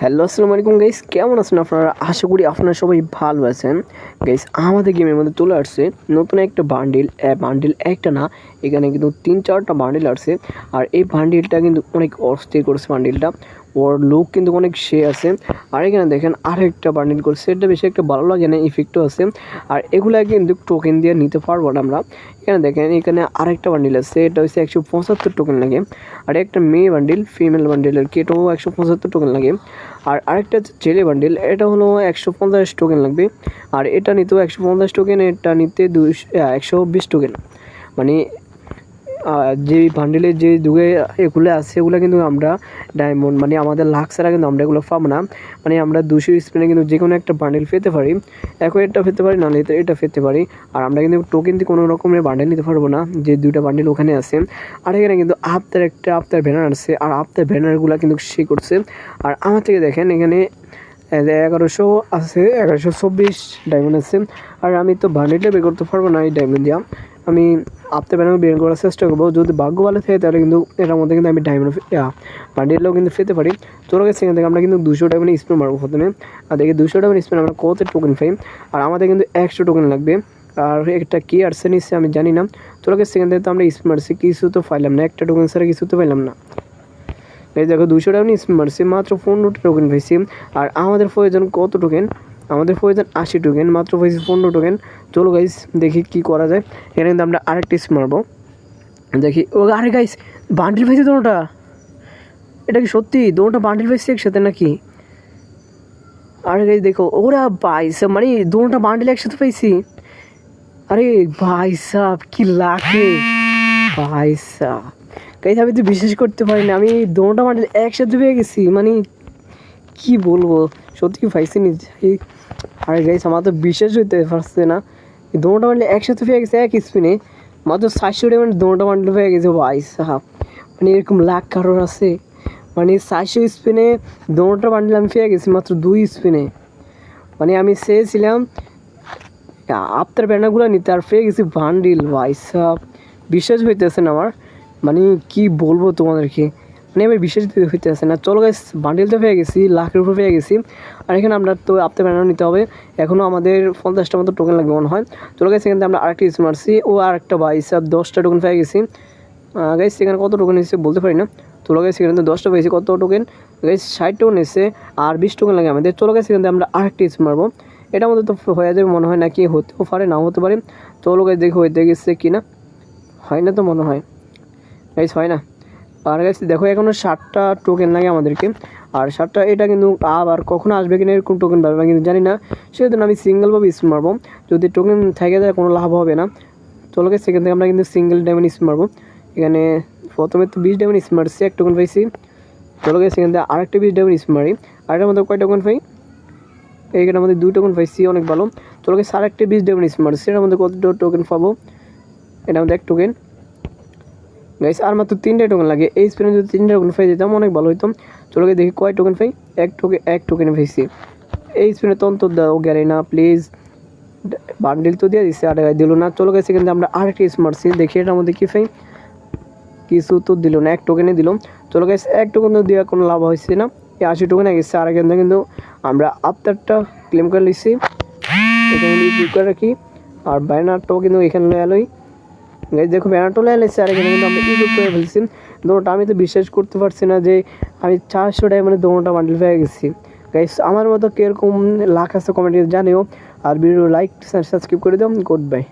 Hello, আসসালামু আলাইকুম guys কেমন আছেন আপনারা? আশা করি আপনারা সবাই ভালো আছেন। গাইস আমাদের গেমের মধ্যে চলে আসছে নতুন একটা বান্ডিল বান্ডিল একটা না, এখানে কিন্তু তিন চারটা বান্ডিল আসছে। আর এই বান্ডিলটা কিন্তু অনেক অস্থির করেছে বান্ডিলটা ওর লুক কিন্তু অনেক সে আছে। আর এখানে দেখেন আরেকটা বান্ডিল করছে। এটা বেশি একটা ভালো লাগে না ইফেক্টও আছে। আর এগুলা কিন্তু টোকেন দিয়ে নিতে পারব না আমরা। এখানে দেখেন, এখানে আরেকটা বান্ডিল আছে। এটা হচ্ছে একশো পঁচাত্তর টোকেন লাগে। আর একটা মেয়ে বান্ডিল ফিমেল বান্ডিল আর কি, এটাও একশো পঁচাত্তর টোকেন লাগে। আর আরেকটা ছেলে বান্ডিল এটা হলো একশো পঞ্চাশ টোকেন লাগবে। আর এটা নিতেও একশো পঞ্চাশ টোকেন এটা নিতে দুইশো একশো বিশ টোকেন মানে যে বান্ডিলের যে যুগে এগুলো আছে, এগুলো কিন্তু আমরা ডায়মন্ড মানে আমাদের লাখ ছাড়া কিন্তু আমরা এগুলো পাবো না। মানে আমরা দুশো স্পিনে কিন্তু যে কোনো একটা বান্ডিল পেতে পারি। এখন এটা পেতে পারি নাহলে এটা- পেতে পারি। আর আমরা কিন্তু টোকেন দিয়ে কোনো রকমের বান্ডিল নিতে পারব না, যে দুইটা বান্ডিল ওখানে আছে। আর এখানে কিন্তু আফতার একটা আফতার ব্যানার আছে। আর আফতার ব্যানারগুলো কিন্তু সে করছে। আর আমার থেকে দেখেন এখানে এগারোশো আছে, এগারোশো চব্বিশ ডায়মন্ড আছে। আর আমি তো বান্ডিলটা বের করতে পারব না এই ডায়মন্ড দিয়া। আমি আপতে ব্যানার বের করার চেষ্টা করব। যদি ভাগ্য ভালো থাকে, তাহলে কিন্তু এটার মধ্যে কিন্তু আমি ডায়মন্ড বান্ডিলও কিন্তু পেতে পারি। চলে গেছে এখান থেকে আমরা কিন্তু দুশো ডায়মন্ড স্পিন মারবো প্রথমে। আর দেখি, দুশো ডায়মন্ড স্পিন আমরা কত টোকেন পাই? আর আমাদের কিন্তু একশো টোকেন লাগবে। আর একটা কি আসছে নিচ্ছে আমি জানি না। চলে গেছে সেখান থেকে তো আমরা স্পিন মারছি, কিছু তো পাইলাম না। একটা টোকেন ছাড়া কিছু তো পাইলাম না। এই দেখো, দুশো টাকা স্পিন মারছি, মাত্র পনেরোটা টোকেন পাইছি। আর আমাদের প্রয়োজন কত টোকেন আমাদের প্রয়োজন আশি টোকেন মাত্র পাইছি পনেরো টোকেন চলো গাইস দেখি কি করা যায়। এখানে কিন্তু আমরা আরেকটা মারবো। দেখি, ও আরে গাইস বান্ডিল পাইছি দোনোটা। এটা কি সত্যি? দোনোটা বান্ডিল পাইছি একসাথে নাকি? আরে গাইস দেখো, ওরা বাইস মানে দোনোটা বান্ডিল একসাথে পাইছি। আরে ভাই সাহ কি লাগে ভাই সাহ গাইস আমি তো বিশ্বাস করতে পারি না, আমি দোনোটা বান্ডিল একসাথে পেয়ে গেছি। মানে কি বলব? সত্যি কি পাইছি নি এই- আরে গাইস আমার তো বিশ্বাস হইতে পারছে না। দোনোটা বান্ডিল একসাথে পেয়ে গেছে, এক স্পিনে মাত্র সাতশো টাকা দোনোটা বান্ডিল পেয়ে গেছে, ভাই সাহাব। মানে এরকম লাখ কারোর আছে। মানে সাতশো স্পিনে দোনোটা বান্ডিল আমি পেয়ে গেছি মাত্র দুই স্পিনে মানে আমি চেয়েছিলাম, আপনার ব্যানারগুলো নিতে, আর পেয়ে গেছি বান্ডিল ভাই সাহাব। বিশ্বাস হইতেছে না আমার। মানে কি বলব তোমাদেরকে? আমি বিশ্বাস দিতে হইতেছে না। চলো গাইস বান্ডিল তো পেয়ে গেছি লাখের উপর পেয়ে গেছি। আর এখানে আমরা তো আপনার ব্যানার নিতে হবে। এখনও আমাদের পঞ্চাশটা মতো টোকেন লাগবে মনে হয়। চলো গাইস এখান আমরা আরেকটা ইস মারছি। ও আরেকটা ভাই সাহেব দশটা টোকেন পেয়ে গেছি। গাইস সেখানে কত টোকেন এসেছে বলতে পারি না। চলো গাইস সেখানে তো দশটা পেয়েছি। কত টোকেন গাইস ষাট টোকেন এসেছে আর বিশ টোকেন লাগে আমাদের। চলো গাইস থেকে আমরা আরেকটা ইস মারবো। এটা মধ্যে তো হয়ে যাবে মনে হয় না নাকি, হতেও পারে, নাও হতে পারে। চলো গাইস দেখে হইতে গেছে কি না হয় না তো মনে হয়। গাইস হয় না। আর গাইস দেখো এখনও ষাটটা টোকেন লাগে আমাদেরকে। আর ষাটটা এটা কিন্তু আবার কখনো আসবে কিনা এরকম টোকেন পাবে কিন্তু জানি না। সেজন্য আমি সিঙ্গেল সিঙ্গেলভাবে স্পিন মারবো যদি টোকেন থেকে যায় কোনো লাভ হবে না। চলো গেছে সেখান থেকে আমরা কিন্তু সিঙ্গেল ডায়মন্ড স্পিন মারবো এখানে প্রথমে তো বিশ ডায়মন্ড স্পিন মারছি এক টোকেন পাইছি। চলো গেছে সেখান থেকে আরেকটা বিশ ডায়মন্ড স্পিন মারি আরেকটার মধ্যে কয় টোকেন পাই? এইখানের মধ্যে দুই টোকেন পাইছি, অনেক ভালো। চলো গেছে আরেকটা বিশ ডায়মন্ড স্পিন মারছি এটার মধ্যে কত টোকেন পাবো? এটার মধ্যে এক টোকেন গাইস আর মাত্র তিনটে টোকেন লাগে। এই স্পিনে যদি তিনটে টোকেন পাই যেতাম অনেক ভালো হইতো, চলো গিয়ে দেখি কয় টোকেন পাই এক টোকেন এক টোকেনে পাইছি এই স্পিনে তো অন্তর দাও গ্যারে না প্লিজ বান্ডিল তো দিয়ে দিচ্ছে আর দিল না। চলো গেছে কিন্তু আমরা আরেকটা স্মার্ট মারছি দেখি, এটার মধ্যে কী পাই কিছু তো দিল না, এক টোকেনে দিল। চলো গেছে এক টোকেন তো দেওয়া কোনো লাভ হয়েছে না। এই আশি টোকেন গেছে, আর এখান কিন্তু আমরা আফতারটা ক্লেম করে নিচ্ছি এখানে করে রাখি, আর ব্যানারটাও কিন্তু এখানে এলোই গাইজ দেখো ব্যানারটা এলেছে আর এখানে কিন্তু আমি ইউজ করে ফেলছি। দোনোটা আমি তো বিশ্বাস করতে পারছি না যে আমি চারশো টাকা মানে দোনোটা বান্ডিল পেয়ে গেছি। গাইস আমার মতো কীরকম লাখ আছে কমেন্টে জানিও, আর ভিডিও লাইক সাবস্ক্রাইব করে দিও গুড বাই